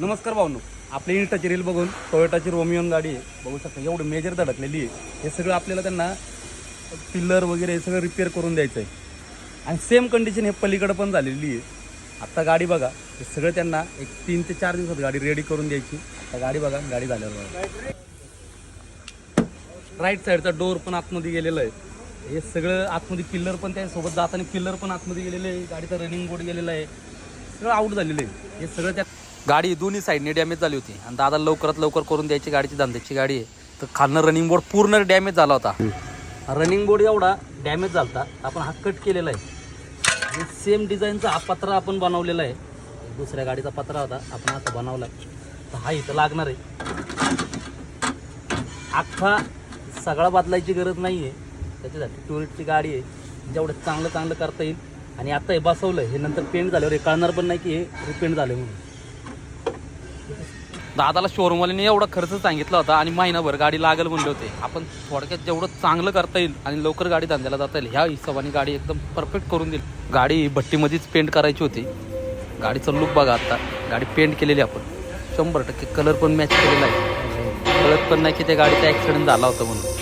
नमस्कार भाऊनो. आपली इंटाची रील बघून टोयोटाची रोमिओन गाडी आहे. बघू शकता एवढं मेजर धडकलेली आहे. हे सगळं आपल्याला त्यांना पिल्लर वगैरे हे सगळं रिपेअर करून द्यायचं आहे आणि सेम कंडिशन हे पलीकडं पण झालेली आहे. आत्ता गाडी बघा हे सगळं त्यांना एक तीन ते चार दिवसात गाडी रेडी करून द्यायची. आता गाडी बघा गाडी झाल्यावर बघा. राईट साईडचा डोर पण आतमध्ये गेलेलं आहे. हे सगळं आतमध्ये पिल्लर पण त्यासोबत जाताना पिल्लर पण आतमध्ये गेलेलं आहे. गाडीचा रनिंग बोर्ड गेलेला आहे. सगळं आउट झालेलं आहे. हे सगळं त्या गाडी दोन्ही साईडने डॅमेज झाली होती. आणि दादा लवकरात लवकर करून द्यायची गाडीची धंद्याची गाडी आहे. तर खालनं रनिंग बोर्ड पूर्ण डॅमेज झाला होता. रनिंग बोर्ड एवढा डॅमेज झाला होता. आपण हा कट केलेला आहे. आणि सेम डिझाईनचा हा पत्रा आपण बनवलेला आहे. दुसऱ्या गाडीचा पत्रा होता. आपण असा बनवला. तर हा इथं लागणार आहे. अख्खा सगळा बदलायची गरज नाही आहे त्याच्यासाठी टुरिस्टची गाडी आहे. जेवढं चांगलं चांगलं करता येईल. आणि आता हे बसवलं हे नंतर पेंट झाल्यावर हे कळणार पण नाही की हे रिपेंट झालं म्हणून. दादाला शोरूमवाल्याने एवढा खर्च सांगितला होता आणि महिनाभर गाडी लागेल म्हणले होते. आपण थोडक्यात जेवढं चांगलं करता येईल आणि लवकर गाडी धंद्याला जाता येईल ह्या हिशोबाने गाडी एकदम परफेक्ट करून देईल गाडी भट्टीमध्येच पेंट करायची होती. गाडीचा लुक बघा आता. गाडी पेंट केलेली आपण. शंभर टक्के कलर पण मॅच केलेला आहे. कळत पण नाही की त्या गाडीचा ॲक्सिडेंट झाला होता म्हणून.